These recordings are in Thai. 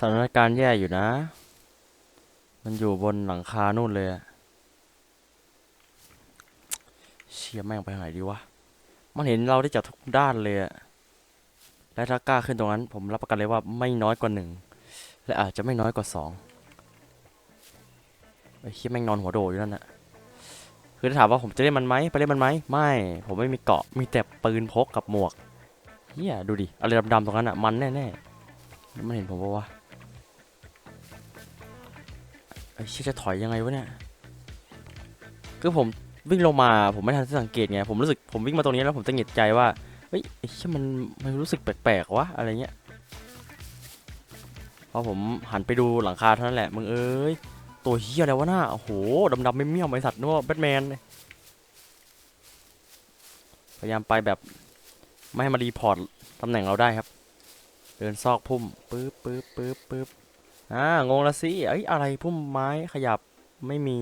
สถานการณ์แย่อยู่นะ มันอยู่บนหลังคานู่นเลยอะเชี่ยแม่งไปไหนดีวะ มันเห็นเราได้จากทุกด้านเลยอะและถ้ากล้าขึ้นตรงนั้น ผมรับประกันเลยว่าไม่น้อยกว่าหนึ่ง และอาจจะไม่น้อยกว่าสองไอ้เชี่ยแม่งนอนหัวโดอยู่นั่นอะคือถ้าถามว่าผมจะเล่นมันไหมไปเล่นมันไหมไม่ ผมไม่มีเกาะ มีแต่ปืนพกกับหมวกเฮียดูดิ อะไรดำๆตรงนั้นอะมันแน่ๆ มันเห็นผมปะวะ ไอ้เชี่ยจะถอยยังไงวะเนี่ย คือผมวิ่งลงมาผมไม่ทันสังเกตไง ผมรู้สึกผมวิ่งมาตรงนี้แล้วผมจะหงิดใจว่า เฮ้ยไอ้เชี่ยมันมันรู้สึกแปลกๆวะอะไรเงี้ย พอผมหันไปดูหลังคาเท่านั้นแหละมึงเอ้ยตัวเฮียอะไรวะหน้าโอ้โหดำๆไม่เมี่ยมไอสัตว์นึกว่าแบทแมนเลยพยายามไปแบบไม่ให้มารีพอร์ตตำแหน่งเราได้ครับ เดินซอกพุ่มปึ๊บปึ๊บปึ๊บปึ๊บ อ่างงละสิเอ้ยอะไรพุ่มไม้ขยับไม่มี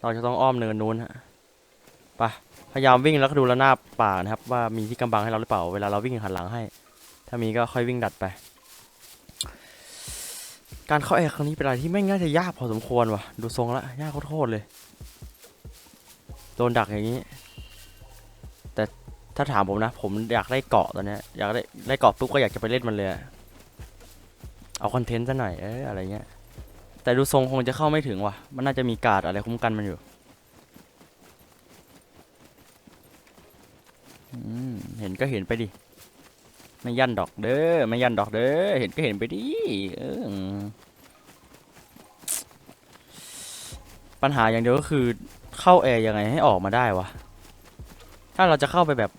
เราจะต้องอ้อมเนินนู้นฮะไปะพยายามวิ่งแล้วก็ดูระนาบป่านะครับ ว่ามีที่กำบังให้เราหรือเปล่าเวลาเราวิ่งหันหลังให้ ถ้ามีก็ค่อยวิ่งดัดไป การเข้าแอร์ครั้งนี้เป็นอะไรที่ไม่ง่ายจะยากพอสมควรว่ะดูทรงละยากโคตรเลยโดนดักอย่างนี้ แต่ถ้าถามผมนะ ผมอยากได้เกาะตอนนี้อยากได้ได้เกาะปุ๊บก็อยากจะไปเล่นมันเลย เอาคอนเทนต์ซะหน่อยเอ้ยอะไรเงี้ยแต่ดูทรงคงจะเข้าไม่ถึงว่ะ มันน่าจะมีการ์ดอะไรคุ้มกันมันอยู่เห็นก็เห็นไปดิ ไม่ยันดอกเด้อ ไม่ยันดอกเด้อ เห็นก็เห็นไปดิเออปัญหาอย่างเดียวก็คือเข้าแอร์ยังไงให้ออกมาได้วะ ถ้าเราจะเข้าไปแบบ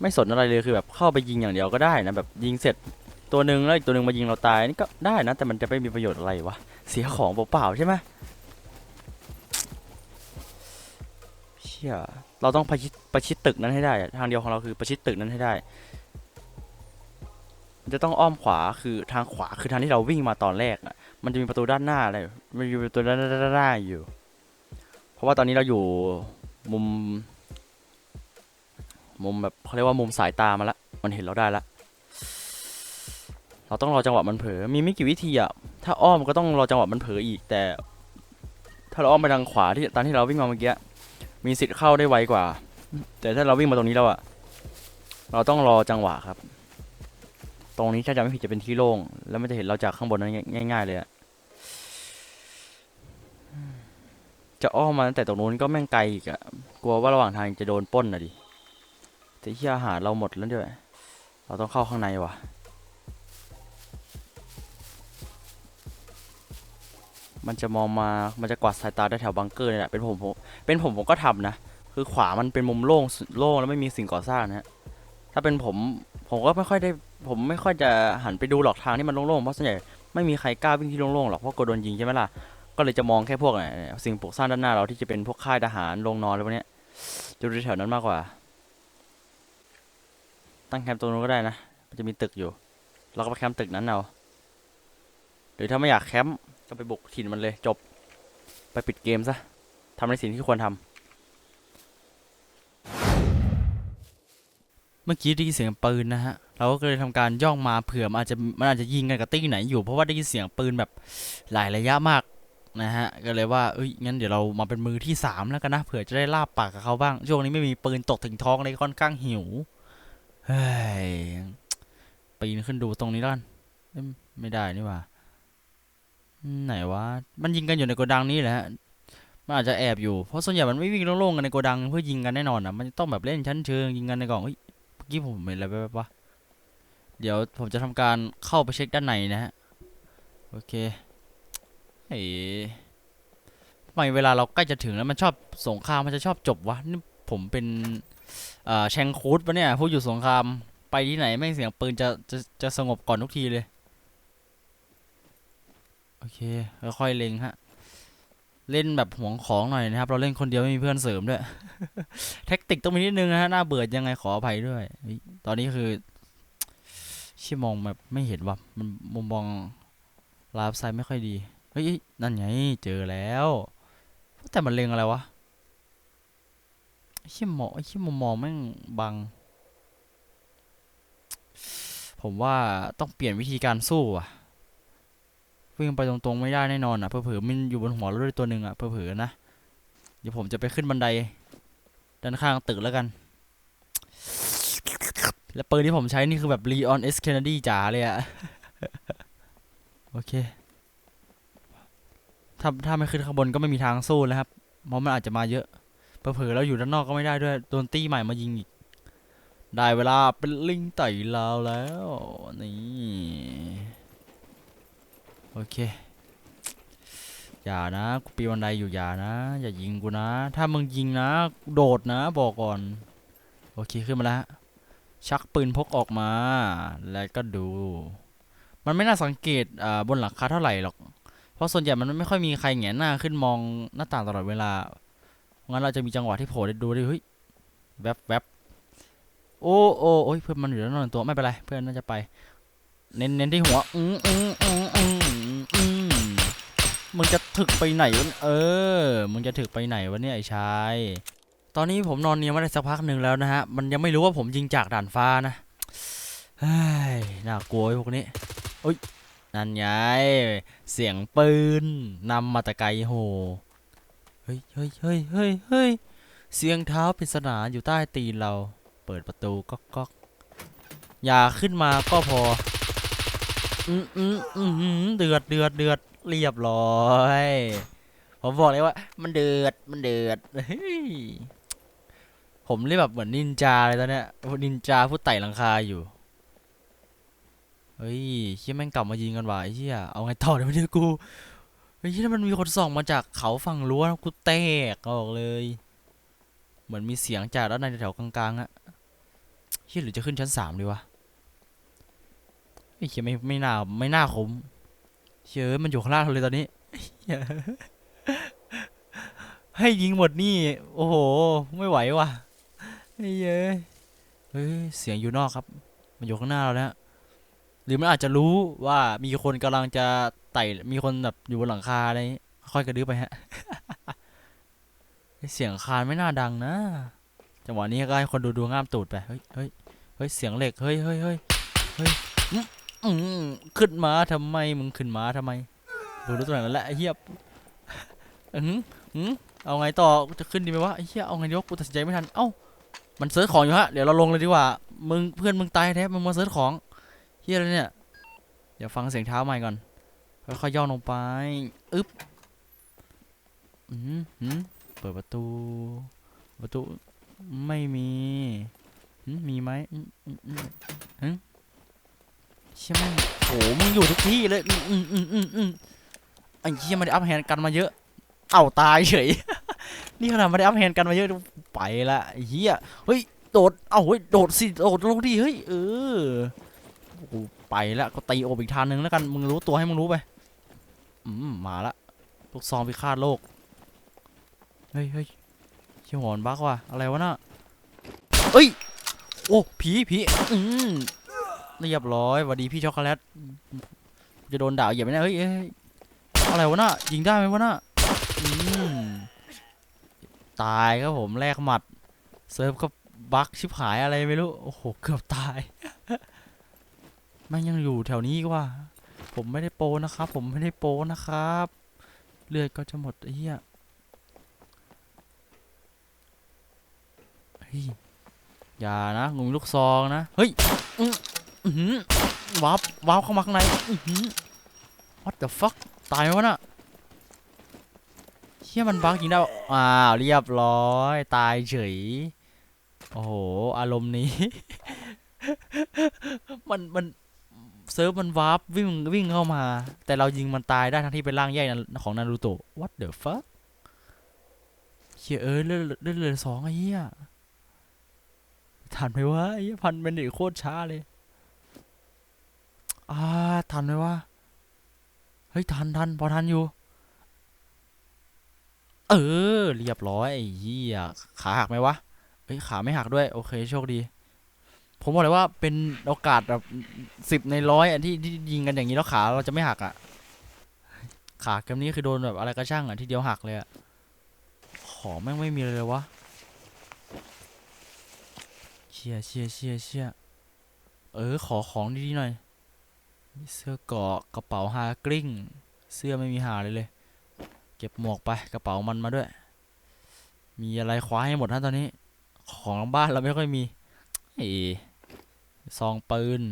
ไม่สนอะไรเลยคือแบบเข้าไปยิงอย่างเดียวก็ได้นะแบบยิงเสร็จ ตัวหนึ่งแล้วอีกตัวหนึ่งมายิงเราตายนี่ก็ได้นะ แต่มันจะไม่มีประโยชน์อะไรวะ เสียของเปล่าๆใช่ไหมเชี่ยเราต้องประชิดประชิดตึกนั้นให้ได้ ทางเดียวของเราคือประชิดตึกนั้นให้ได้มันจะต้องอ้อมขวาคือทางขวาคือทางที่เราวิ่งมาตอนแรกอะมันจะมีประตูด้านหน้าอะไรมันมีประตูด้านหน้าอยู่ เพราะว่าตอนนี้เราอยู่มุม มุมแบบเขาเรียกว่ามุมสายตามาละ มันเห็นเราได้ละ เราต้องรอจังหวะมันเผลอ มีไม่กี่วิธีอะถ้าอ้อมก็ต้องรอจังหวะมันเผลออีก แต่ ถ้าเราอ้อมไปทางขวาที่ตอนที่เราวิ่งมาเมื่อกี้ มีสิทธิ์เข้าได้ไวกว่า แต่ถ้าเราวิ่งมาตรงนี้แล้วอะเราต้องรอจังหวะครับ ตรงนี้ถ้าจำไม่ผิดจะเป็นที่โล่ง แล้วมันจะเห็นเราจากข้างบนนั้นง่าย ๆ เลยอะจะอ้อมมาตั้งแต่ตรงนู้นก็แม่งไกลอีกอะกลัวว่าระหว่างทางจะโดนป้นอะดิแต่ที่อาหารเราหมดแล้วด้วย เราต้องเข้าข้างในว่ะ มันจะมองมามันจะกวาดสายตาได้แถวบังเกอร์เนี่ยแหละเป็นผมผมเป็นผมผมก็ทำนะ คือขวามันเป็นมุมโล่งโล่งแล้วไม่มีสิ่งก่อสร้างนะฮะถ้าเป็นผมผมก็ไม่ค่อยได้ผมไม่ค่อยจะหันไปดูหรอกทางที่มันโล่งๆเพราะส่วนใหญ่ไม่มีใครกล้าวิ่งที่โล่งๆหรอกเพราะกลัวโดนยิงใช่ไหมล่ะก็เลยจะมองแค่พวกเนี่ยสิ่งปลูกสร้างด้านหน้าเราที่จะเป็นพวกค่ายทหารโรงนอนอะไรพวกเนี้ยจะดูแถวนั้นมากกว่า ตั้งแคมป์ตรงนู้นก็ได้นะมันจะมีตึกอยู่ เราก็ไปแคมป์ตึกนั้นเอาหรือถ้าไม่อยากแคมป์ ก็ไปบุกถิ่นมันเลยจบ ไปปิดเกมซะทำในสิ่งที่ควรทำเมื่อกี้ได้ยินเสียงปืนนะฮะ เราก็เลยทำการย่องมาเผื่อมันอาจจะมันอาจจะยิงกันกับตี้ไหนอยู่ เพราะว่าได้ยินเสียงปืนแบบหลายระยะมากนะฮะ ก็เลยว่าเอ้ยงั้นเดี๋ยวเรามาเป็นมือที่สามแล้วกันนะเผื่อจะได้ลาบปากกับเขาบ้างช่วงนี้ไม่มีปืนตกถึงท้องเลยค่อนข้างหิวเฮ้ยปีนขึ้นดูตรงนี้แล้วกันไม่ได้นี่ว่า ไหนวะ มันยิงกันอยู่ในโกดังนี้แหละมันอาจจะแอบอยู่ เพราะส่วนใหญ่มันไม่วิ่งโล่งๆกันในโกดังเพื่อยิงกันแน่นอนนะมันต้องแบบเล่นชั้นเชิงยิงกันในกล่องเฮ้ยเมื่อกี้ผมเห็นอะไรแบบวะเดี๋ยวผมจะทำการเข้าไปเช็คด้านในนะฮะ โอเคเฮ้ยทำไมเวลาเราใกล้จะถึงแล้วมันชอบสงครามมันจะชอบจบวะ นี่ผมเป็นเอ่อแชงคูดปะเนี่ย ผู้อยู่สงคราม ไปที่ไหนไม่เสียงปืนจะจะจะสงบก่อนทุกทีเลย อเคค่อยๆเล็งฮะ เล่นแบบห่วงของหน่อยนะครับ เราเล่นคนเดียวไม่มีเพื่อนเสริมด้วย แท็กติกต้องมีนิดนึงนะฮะน่าเบื่อยังไงขออภัยด้วย ตอนนี้คือชี่มองแบบไม่เห็นว่ะมันมุมมองลาฟไซไม่ค่อยดี เฮ้ย นั่นไงเจอแล้ว แต่มันเล็งอะไรวะชี่มองชี่มุมมองแม่งบัง ผมว่าต้องเปลี่ยนวิธีการสู้อะ วิ่งไปตรงๆไม่ได้แน่นอนอะเผลอๆมันอยู่บนหัวเราด้วยตัวหนึ่งอะเผลอๆนะเดี๋ยวผมจะไปขึ้นบันไดด้านข้างตึกแล้วกัน และปืนที่ผมใช้นี่คือแบบ Leon S Kennedy จ๋าเลยอะโอเค ถ้าถ้าไม่ขึ้นข้างบนก็ไม่มีทางสู้แล้วครับ เพราะมันอาจจะมาเยอะเผลอแล้วอยู่ด้านนอกก็ไม่ได้ด้วย โดนตี้ใหม่มายิงอีก ได้เวลาเป็นลิงไต่ลาวแล้ว นี่ โอเค อย่านะกูปีนบันไดอยู่อย่านะ อย่ายิงกูนะ ถ้ามึงยิงนะ โดดนะบอกก่อน โอเคขึ้นมาแล้วชักปืนพกออกมา แล้วก็ดู มันไม่น่าสังเกตอ่าบนหลังคาเท่าไหร่หรอก เพราะส่วนใหญ่มันไม่ค่อยมีใครแงหน้าขึ้นมองหน้าต่างตลอดเวลา งั้นเราจะมีจังหวะที่โผล่ได้ดูได้เฮ้ยแวบแวบโอ้โอ้โอ้ยเพื่อนมันอยู่ด้านนอกหนึ่งตัวไม่เป็นไร เพื่อนน่าจะไป เน้นเน้นที่หัว อืมอืมอืมอืมอืม มึงจะถึกไปไหนวะเออ มึงจะถึกไปไหนวะเนี่ยไอ้ชาย ตอนนี้ผมนอนเนียมาได้สักพักหนึ่งแล้วนะฮะ มันยังไม่รู้ว่าผมยิงจากด่านฟ้านะเฮ้ยน่ากลัวไอ้พวกนี้อุ้ยนั่นไง เสียงปืนนำมาต่ไกลโห เฮ้ยเฮ้ยเฮ้ยเฮ้ยเฮ้ยเสียงเท้าปริศนาอยู่ใต้ตีนเรา เปิดประตูก๊อกก๊อกอย่าขึ้นมาก็พอ อืมอืมอืมเดือดเดือดเดือด เรียบร้อย ผมบอกเลยว่า มันเดือด มันเดือดเฮ้ยผมเรียกแบบเหมือนนินจาเลยตอนเนี้ยนินจาผู้ไต่หลังคาอยู่ เฮ้ยเฮียแม่งกลับมายิงกันว่ะไอ้เฮียเอาไงต่อเดี๋ยวเนี่ยกูเฮ้ยถ้ามันมีคนส่องมาจากเขาฝั่งรั้วนะกูแตกออกเลย เหมือนมีเสียงจากด้านในแถวกลางๆอะเฮียหรือจะขึ้นชั้นสามดีวะไอ้เฮียไม่ไม่น่าไม่น่าคม เชื่อมันอยู่ข้างล่างเลยตอนนี้ ให้ยิงหมดนี่ โอ้โห ไม่ไหวว่ะเหี้ยเฮ้ยเสียงอยู่นอกครับ มันอยู่ข้างหน้าเราแล้วหรือมันอาจจะรู้ว่ามีคนกำลังจะไต่มีคนแบบอยู่บนหลังคาอะไรค่อยกระดึ๊บไปฮะเสียงคานไม่น่าดังนะจังหวะนี้ก็ให้คนดูดูง่ามตูดไปเฮ้ยเฮ้ยเฮ้ยเสียงเหล็กเฮ้ยเฮ้ยเฮ้ยเฮ้ย อืมขึ้นมาทำไมมึงขึ้นมาทำไมดูรู้ตัวไหนแล้วแหละไอ้เหี้ยอืมอืมเอาไงต่อจะขึ้นดีไหมวะไอ้เหี้ยเอาไงดีวะกูตัดสินใจไม่ทันเอ้ามันเซิร์ชของอยู่ฮะเดี๋ยวเราลงเลยดีกว่ามึงเพื่อนมึงตายแท้มึงมาเซิร์ชของเฮียอะไรเนี่ยเดี๋ยวฟังเสียงเท้าใหม่ก่อนค่อยๆย่อลงไปอึ๊บอืมหืมเปิดประตู ประตูไม่มีหืมมีไหมอืมอืมอืม เชี่ยแม่งโหมึงอยู่ทุกที่เลย อืมอืมอืมอืมอืมไอ้เชี่ยมันได้อัพแฮนด์กันมาเยอะ เอ้าตายเฉย นี่ขนาดไม่ได้อัพแฮนด์กันมาเยอะไปละไอ้เฮียเฮ้ยโดด เอ้าเฮ้ยโดดสิโดดลงดิเฮ้ยเออกูไปแล้วก็ตีโอบอีกทางนึงแล้วกันมึงรู้ตัวให้มึงรู้ไปอืมมาละลูกซองพิฆาตโลกเฮ้ยเฮ้ยเชี่ยหอนบักว่ะอะไรวะน่ะเอ้ยโอ้ผีผีอืม เรียบร้อยหวัสดีพี่ช็อกโกแลตจะโดนด่าเหยียบไหมเนี่ยเฮ้ยเฮ้ยอะไรวะน่ะยิงได้ไหมวะน่ะตายครับผมแลกหมัดเซิร์ฟก็บักชิบหายอะไรไม่รู้โอ้โหเกือบตายแมันยังอยู่แถวนี้ก็ว่า ผมไม่ได้โปนะครับ ผมไม่ได้โปนะครับเลือดก็จะหมดเหี้ยอย่านะงูลูกซองนะ เฮ้ย วาร์ปวาร์ปเข้ามาข้างใน what the fuck ตายไหมวะน่ะเชี่ยมันบักยิงได้อ้าวเรียบร้อย ตายเฉย โอ้โห อารมณ์นี้ มันมันเซิร์ฟมันวาร์ปวิ่งวิ่งเข้ามา แต่เรายิงมันตายได้ทั้งที่เป็นร่างแยกนะของนารูโตะ what the fuck เฮียเอ้ยเลือดเลือดเลือสองไอ้เหี้ยทันไหมวะไอ้พันเป็นเด็กโคตรช้าเลย อ่าทันไหมวะ เฮ้ย ทันทันพอทันอยู่ เออ เรียบร้อยไอ้เหี้ยขาหักไหมวะ เฮ้ย ขาไม่หักด้วย โอเค โชคดี ผมบอกเลยว่าเป็นโอกาสแบบสิบในร้อยอันที่ที่ยิงกันอย่างนี้แล้วขาเราจะไม่หักอะ ขาเกมนี้คือโดนแบบอะไรก็ช่างอะที่เดียวหักเลยอะ ของแม่งไม่มีเลยเลยวะเชี่ยเชี่ยเชี่ยเชี่ยเออ ขอของดีๆหน่อย มีเสื้อเกาะกระเป๋าฮากลิ้ง เสื้อไม่มีหาเลยเลย เก็บหมวกไปกระเป๋ามันมาด้วย มีอะไรคว้าให้หมดนะตอนนี้ ของบ้านเราไม่ค่อยมีเอซองปืน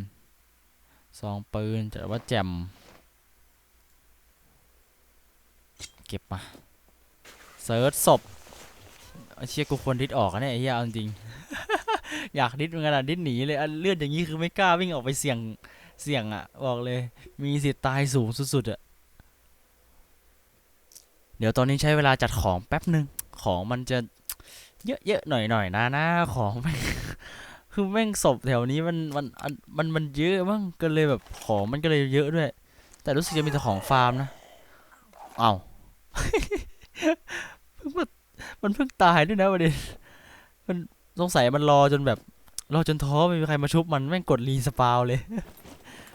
ซองปืนจะว่าแจ่มเก็บมาเซิร์ชศพเชี่ยกูควรดิดออกอะเนี่ยไอ้เหี้ยจริง อยากดิดเหมือนกันอะดิดหนีเลยเลือดอย่างนี้คือไม่กล้าวิ่งออกไปเสี่ยง เสี่ยงอะบอกเลย มีสิทธิ์ตายสูงสุดๆอะเดี๋ยวตอนนี้ใช้เวลาจัดของแป๊บหนึ่งของมันจะเยอะๆหน่อยๆนะนะของแม่งคือแม่งศพแถวนี้มันมันอันมันมันเยอะมั้งก็เลยแบบของมันก็เลยเยอะด้วย แต่รู้สึกจะมีแต่ของฟาร์มนะเอาเพิ่งมามันเพิ่งตายด้วยนะประเด็นมันสงสัยมันรอจนแบบรอจนท้อไม่มีใครมาชุบมันแม่งกดรีสปาวเลย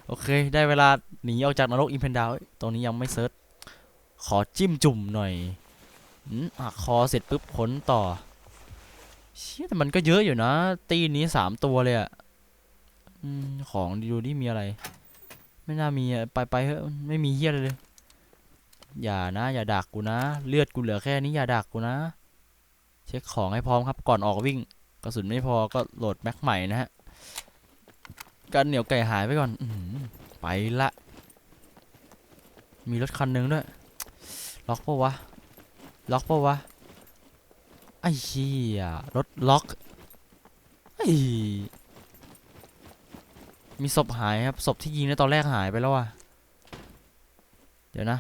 โอเค ได้เวลาหนีออกจากนรกอิมเพนดาวตรงนี้ยังไม่เซิร์ช ขอจิ้มจุ่มหน่อยอืมหักคอเสร็จปุ๊บขนต่อ เชี่ยแต่มันก็เยอะอยู่นะ ตีนี้สามตัวเลยอะของดูดิมีอะไร ไม่น่ามีไปไปเถอะไม่มีเฮียอะไรเลย อย่านะ อย่าดักกูนะ เลือดกูเหลือแค่นี้อย่าดักกูนะ เช็คของให้พร้อมครับ ก่อนออกวิ่ง กระสุนไม่พอก็โหลดแม็กใหม่นะฮะ กันเหนียวไก่หายไปก่อนอืไปละ มีรถคันหนึงด้วย ล็อกปะวะ ล็อกปะวะ ไอ้เหี้ยรถล็อก ไอ้ มีศพหายครับ ศพที่ยิงในตอนแรกหายไปแล้ววะเดี๋ยวนะ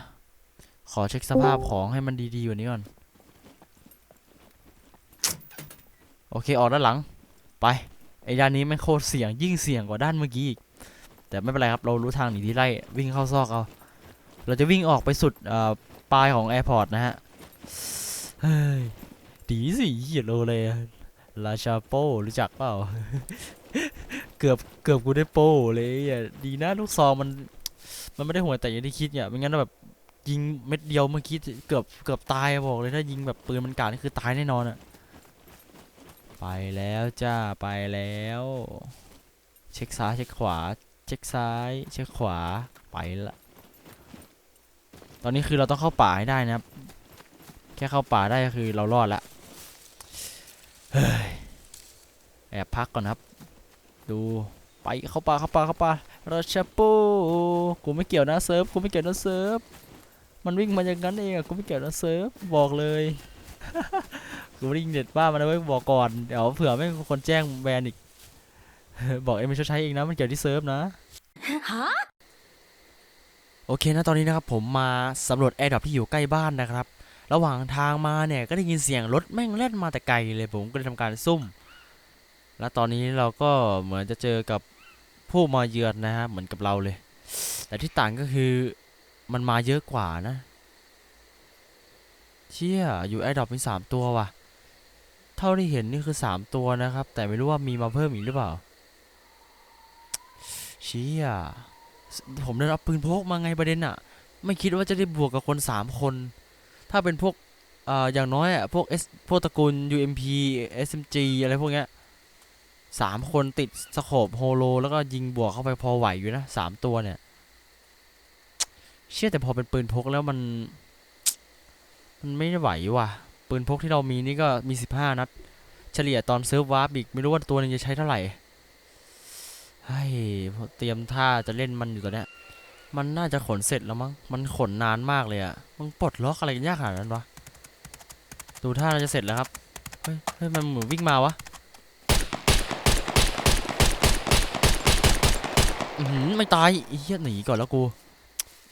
ขอเช็คสภาพของให้มันดีๆกว่านี้ก่อน โอเค ออกด้านหลัง ไป ไอ้ด้านนี้ม่งโคตรเสี่ยงยิ่งเสี่ยงกว่าด้านเมื่อกี้อีกแต่ไม่เป็นไรครับเรารู้ทางหนีที่ไล่วิ่งเข้าซอกเอาเราจะวิ่งออกไปสุดปลายของแอร์พอร์ตนะฮะเฮ้ยดีสิเหี้ยโลเลยราชาโป้รู้จักเปล่า เกือบเกือบกูได้โป้เลยอะดีนะลูกซองมัน มันไม่ได้หัวแต่อย่างที่คิดเนี่ยไม่งั้นแบบยิงเม็ดเดียวเมื่อกี้เกือบเกือบตายบอกเลยถ้ายิงแบบปืนมันกาดนี่คือตายแน่นอนอะ ไปแล้วจ้าไปแล้ว เช็คซ้ายเช็คขวา เช็คซ้าย เช็คขวาไปละตอนนี้คือเราต้องเข้าป่าให้ได้นะครับ แค่เข้าป่าได้ก็คือเรารอดละเฮ้ยแอบพักก่อนครับ ดูไปเข้าป่าเข้าป่าเข้าป่าราชาปูกูไม่เกี่ยวนะเซิร์ฟกูไม่เกี่ยวนะเซิร์ฟมันวิ่งมาอย่างนั้นเองอะกูไม่เกี่ยวนะเซิร์ฟบอกเลย กูไม่ได้ยิงเด็ดว่ามันนะเว้ยบอกก่อนเดี๋ยวเผื่อไม่มีคนแจ้งแบนอีก บอกเอ็มไม่ชดใช้เองนะมันเกี่ยวที่เซิร์ฟนะ Huh? โอเคนะตอนนี้นะครับผมมาสำรวจแอร์ดรอปที่อยู่ใกล้บ้านนะครับ ระหว่างทางมาเนี่ยก็ได้ยินเสียงรถแม่งแล่นมาแต่ไกลเลยผมก็เลยทำการซุ่ม แล้วตอนนี้เราก็เหมือนจะเจอกับผู้มาเยือนนะฮะเหมือนกับเราเลย แต่ที่ต่างก็คือมันมาเยอะกว่านะ เชี่ยอยู่แอร์ดรอปมีสามตัวว่ะ เท่าที่เห็นนี่คือสามตัวนะครับ แต่ไม่รู้ว่ามีมาเพิ่มอีกหรือเปล่าเชี่ยผมได้รับปืนพกมาไงประเด็นอะไม่คิดว่าจะได้บวกกับคนสามคน ถ้าเป็นพวกเอ่ออย่างน้อยอะพวก S พวกตระกูล UMP SMG อะไรพวกเนี้ยสามคนติดสโคปโฮโล แล้วก็ยิงบวกเข้าไปพอไหวอยู่นะสามตัวเนี่ย เชื่อแต่พอเป็นปืนพกแล้วมัน มันไม่ไหวว่ะ ปืนพกที่เรามีนี่ก็มีสิบห้านัด เฉลี่ยตอนเซิร์ฟวาร์ปอีกไม่รู้ว่าตัวหนึงจะใช้เท่าไหร่เฮ้ยเตรียมท่าจะเล่นมันอยู่ตอนเนี้ยมันน่าจะขนเสร็จแล้วมั้ง มันขนนานมากเลยอะมึงปลดล็อกอะไรกันยากขนาดนั้นวะ ดูท่าน่าจะเสร็จแล้วครับ เฮ้ยเฮ้ยมันเหมือนวิ่งมาวะอือหือไม่ตายเหี้ยหนีก่อนแล้วกู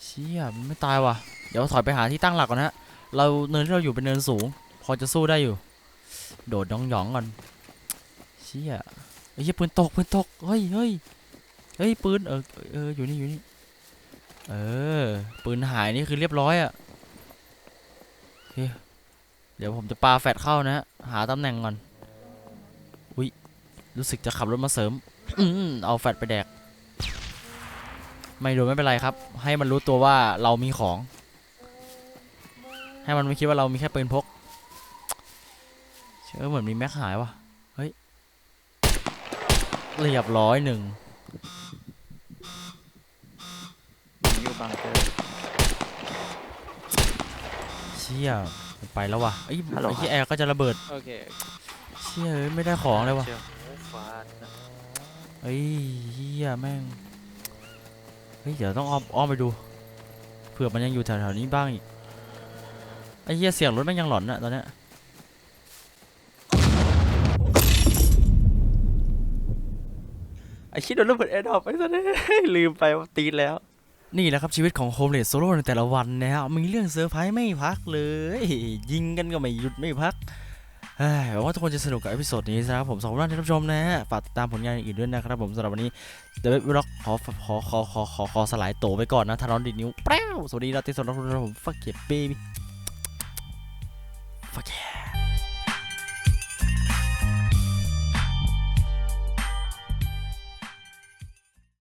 เชี่ยไม่ตายว่ะ เดี๋ยวถอยไปหาที่ตั้งหลักก่อนนะฮะเราเนินที่เราอยู่เป็นเนินสูง พอจะสู้ได้อยู่ โดดน้องหยองก่อนเชี่ยอ้เหี้ยปืนตกปืนตกเฮ้ยเฮ้ยเฮ้ยปืนเออเอออยู่นี่อยู่นี่เออปืนหายนี่คือเรียบร้อยอะโอเคเดี๋ยวผมจะปาแฟดเข้านะฮะหาตำแหน่งก่อนอุ้ยรู้สึกจะขับรถมาเสริมอืมเอาแฟดไปแดก ไม่โดนไม่เป็นไรครับ ให้มันรู้ตัวว่าเรามีของ ให้มันไม่คิดว่าเรามีแค่ปืนพก เชื่อเหมือนมีแม็กหายวะเฮ้ยเรียบร้อยหนึ่งผมอยู่บังเกอร์ เชี่ยมันไปแล้วว่ะไอ้ยฮัลโหลไอ้ที่แอร์ก็จะระเบิด โอเคเชี่ยเอ้ยไม่ได้ของเลยว่ะ เชียวหูฟ้านะเฮ้ยเฮียแม่ง เฮ้ย เดี๋ยวต้องอ้อมอ้อมไปดู เผื่อมันยังอยู่แถวๆนี้บ้างอีก ไอ้เฮียเสียงรถแม่งยังหลอนอะตอนเนี้ย ไอคิดโดนระเบิดแอร์ดรอปไอ้สัสเอ้ยลืมไปว่าตีแล้ว นี่แหละครับชีวิตของโฮมเลสโซโล่ในแต่ละวันนะฮะมีเรื่องเซอร์ไพรส์ไม่พักเลย ยิงกันก็ไม่หยุดไม่พักเฮ้ยหวังว่าทุกคนจะสนุกกับเอพิโซดนี้นะครับผมสองท่านที่รับชมนะฮะฝากติดตามผลงานอื่นด้วยนะครับผมสำหรับวันนี้เดวิดวิล็อกขอขอขอขอขอขอสลายโตวไปก่อนนะทารอนดิดนิ้วแป้วสวัสดีราตรีสวัสดีครับผมฟักเก็บเบบี้ฟักแย่